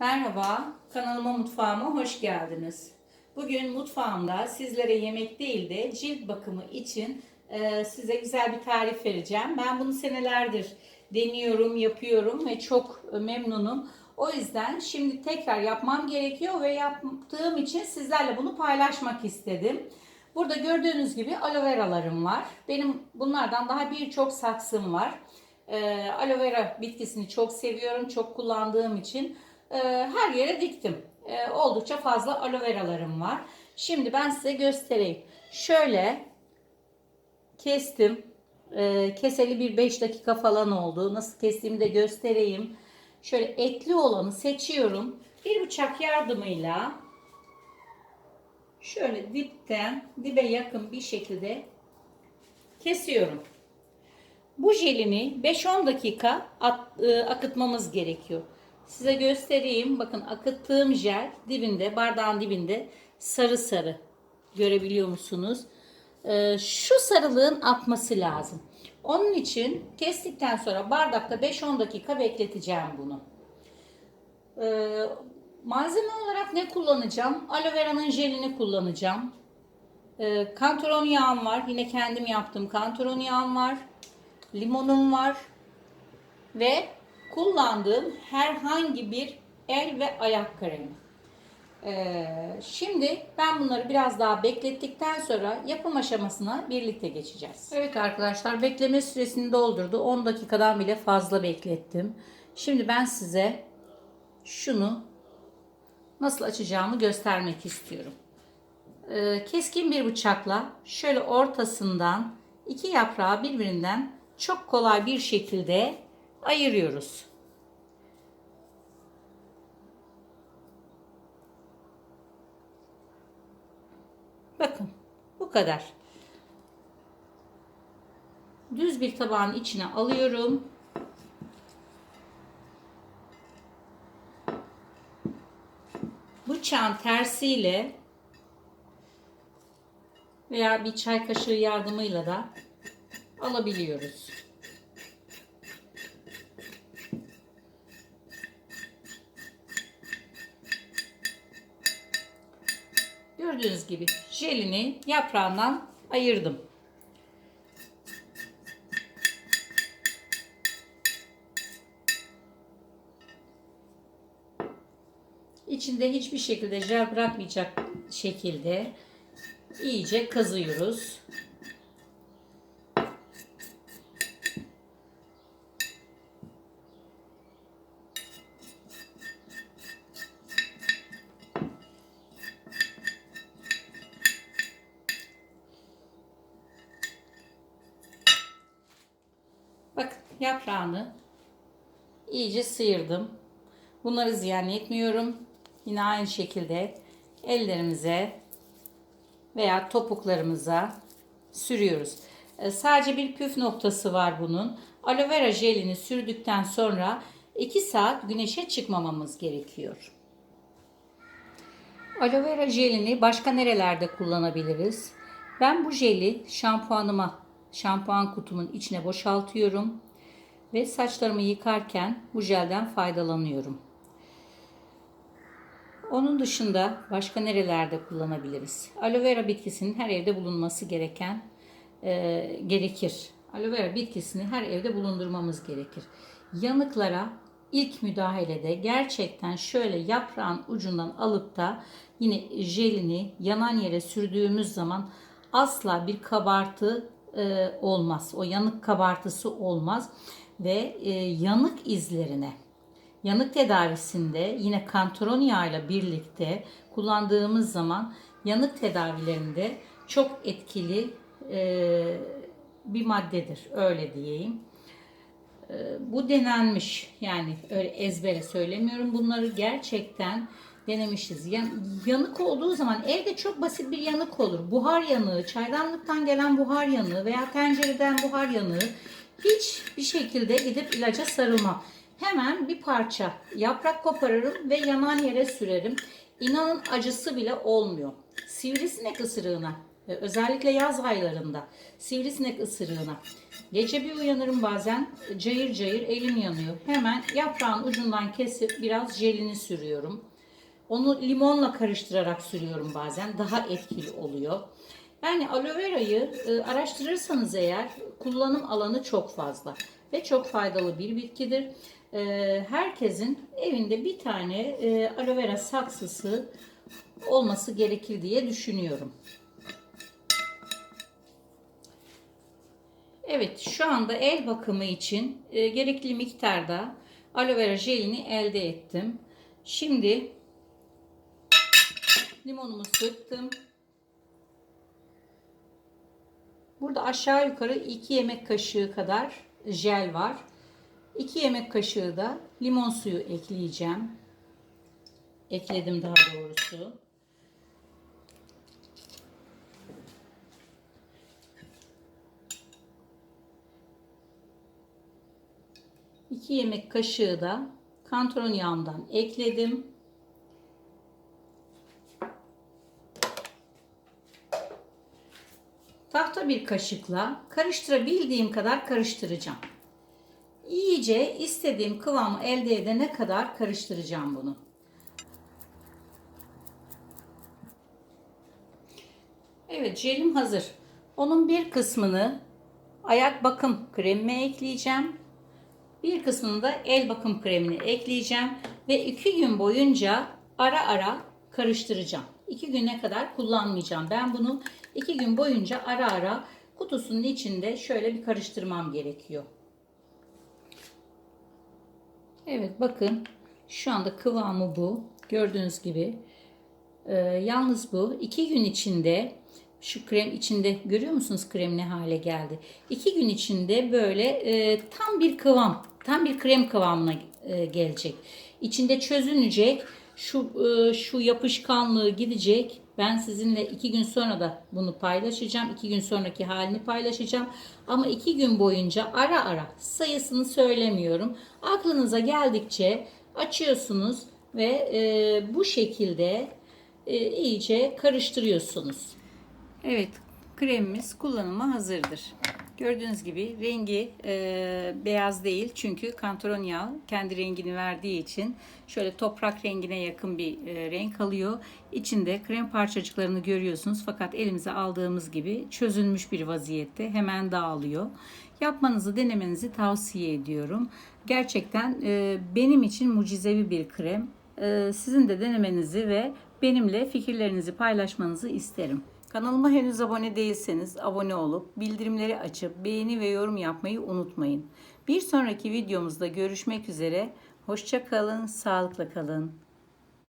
Merhaba, kanalıma mutfağıma hoş geldiniz. Bugün mutfağımda sizlere yemek değil de cilt bakımı için e, size güzel bir tarif vereceğim. Ben bunu senelerdir deniyorum, yapıyorum ve çok memnunum. O yüzden şimdi tekrar yapmam gerekiyor ve yaptığım için sizlerle bunu paylaşmak istedim. Burada gördüğünüz gibi aloe veralarım var. Benim bunlardan daha birçok saksım var. E, aloe vera bitkisini çok seviyorum, çok kullandığım için e, her yere diktim. E, oldukça fazla aloe veralarım var. Şimdi ben size göstereyim. Şöyle kestim. E, keseli bir 5 dakika falan oldu. Nasıl kestiğimi de göstereyim. Şöyle etli olanı seçiyorum. Bir bıçak yardımıyla şöyle dipten dibe yakın bir şekilde kesiyorum. Bu jelini 5-10 dakika at- e, akıtmamız gerekiyor. Size göstereyim. Bakın akıttığım jel dibinde, bardağın dibinde sarı sarı. Görebiliyor musunuz? E, şu sarılığın atması lazım. Onun için kestikten sonra bardakta 5-10 dakika bekleteceğim bunu. E, malzeme olarak ne kullanacağım? Aloe vera'nın jelini kullanacağım. E, kantaron yağım var. Yine kendim yaptım. Kantaron yağım var. Limonum var. Ve kullandığım herhangi bir el ve ayak kremi. Ee, şimdi ben bunları biraz daha beklettikten sonra yapım aşamasına birlikte geçeceğiz. Evet arkadaşlar bekleme süresini doldurdu. 10 dakikadan bile fazla beklettim. Şimdi ben size şunu nasıl açacağımı göstermek istiyorum. Ee, keskin bir bıçakla şöyle ortasından iki yaprağı birbirinden çok kolay bir şekilde ayırıyoruz. Bakın bu kadar. Düz bir tabağın içine alıyorum. Bıçağın tersiyle veya bir çay kaşığı yardımıyla da alabiliyoruz. Gördüğünüz gibi jelini yaprağından ayırdım. İçinde hiçbir şekilde jel bırakmayacak şekilde iyice kazıyoruz. Yaprağını iyice sıyırdım. Bunları ziyan etmiyorum. Yine aynı şekilde ellerimize veya topuklarımıza sürüyoruz. Ee, Sadece bir püf noktası var bunun. Aloe vera jelini sürdükten sonra 2 saat güneşe çıkmamamız gerekiyor. Aloe vera jelini başka nerelerde kullanabiliriz? Ben bu jeli şampuanıma, şampuan kutumun içine boşaltıyorum ve saçlarımı yıkarken bu jelden faydalanıyorum. Onun dışında başka nerelerde kullanabiliriz? Aloe vera bitkisinin her evde bulunması gereken e, gerekir. Aloe vera bitkisini her evde bulundurmamız gerekir. Yanıklara ilk müdahalede gerçekten şöyle yaprağın ucundan alıp da yine jelini yanan yere sürdüğümüz zaman asla bir kabartı e, olmaz. O yanık kabartısı olmaz ve e, yanık izlerine Yanık tedavisinde yine kantaron yağıyla birlikte kullandığımız zaman yanık tedavilerinde çok etkili e, bir maddedir. Öyle diyeyim. E, bu denenmiş. Yani öyle ezbere söylemiyorum. Bunları gerçekten denemişiz. Yan- yanık olduğu zaman evde çok basit bir yanık olur. Buhar yanığı, çaydanlıktan gelen buhar yanığı veya tencereden buhar yanığı hiçbir şekilde gidip ilaca sarılmam. Hemen bir parça yaprak koparırım ve yanan yere sürerim. İnanın acısı bile olmuyor. Sivrisinek ısırığına özellikle yaz aylarında sivrisinek ısırığına. Gece bir uyanırım bazen cayır cayır elim yanıyor. Hemen yaprağın ucundan kesip biraz jelini sürüyorum. Onu limonla karıştırarak sürüyorum bazen. Daha etkili oluyor. Yani aloe verayı e, araştırırsanız eğer kullanım alanı çok fazla ve çok faydalı bir bitkidir. E, herkesin evinde bir tane e, aloe vera saksısı olması gerekir diye düşünüyorum. Evet şu anda el bakımı için e, gerekli miktarda aloe vera jelini elde ettim. Şimdi limonumu sıktım. Burada aşağı yukarı 2 yemek kaşığı kadar jel var. 2 yemek kaşığı da limon suyu ekleyeceğim. Ekledim daha doğrusu. İki yemek kaşığı da kantron yağımdan ekledim. Tahta bir kaşıkla karıştırabildiğim kadar karıştıracağım. İyice istediğim kıvamı elde edene kadar karıştıracağım bunu. Evet jelim hazır. Onun bir kısmını ayak bakım kremime ekleyeceğim. Bir kısmını da el bakım kremini ekleyeceğim. Ve iki gün boyunca ara ara karıştıracağım. İki güne kadar kullanmayacağım. Ben bunu iki gün boyunca ara ara kutusunun içinde şöyle bir karıştırmam gerekiyor. Evet bakın şu anda kıvamı bu. Gördüğünüz gibi. Ee, yalnız bu iki gün içinde şu krem içinde görüyor musunuz krem ne hale geldi? İki gün içinde böyle e, tam bir kıvam, tam bir krem kıvamına e, gelecek. İçinde çözünecek, şu e, şu yapışkanlığı gidecek. Ben sizinle iki gün sonra da bunu paylaşacağım. İki gün sonraki halini paylaşacağım. Ama iki gün boyunca ara ara sayısını söylemiyorum. Aklınıza geldikçe açıyorsunuz ve e, bu şekilde e, iyice karıştırıyorsunuz. Evet, kremimiz kullanıma hazırdır. Gördüğünüz gibi rengi e, beyaz değil çünkü kantron yağı kendi rengini verdiği için şöyle toprak rengine yakın bir e, renk alıyor. İçinde krem parçacıklarını görüyorsunuz fakat elimize aldığımız gibi çözülmüş bir vaziyette hemen dağılıyor. Yapmanızı denemenizi tavsiye ediyorum. Gerçekten e, benim için mucizevi bir krem. E, sizin de denemenizi ve benimle fikirlerinizi paylaşmanızı isterim. Kanalıma henüz abone değilseniz abone olup bildirimleri açıp beğeni ve yorum yapmayı unutmayın. Bir sonraki videomuzda görüşmek üzere. Hoşça kalın, sağlıkla kalın.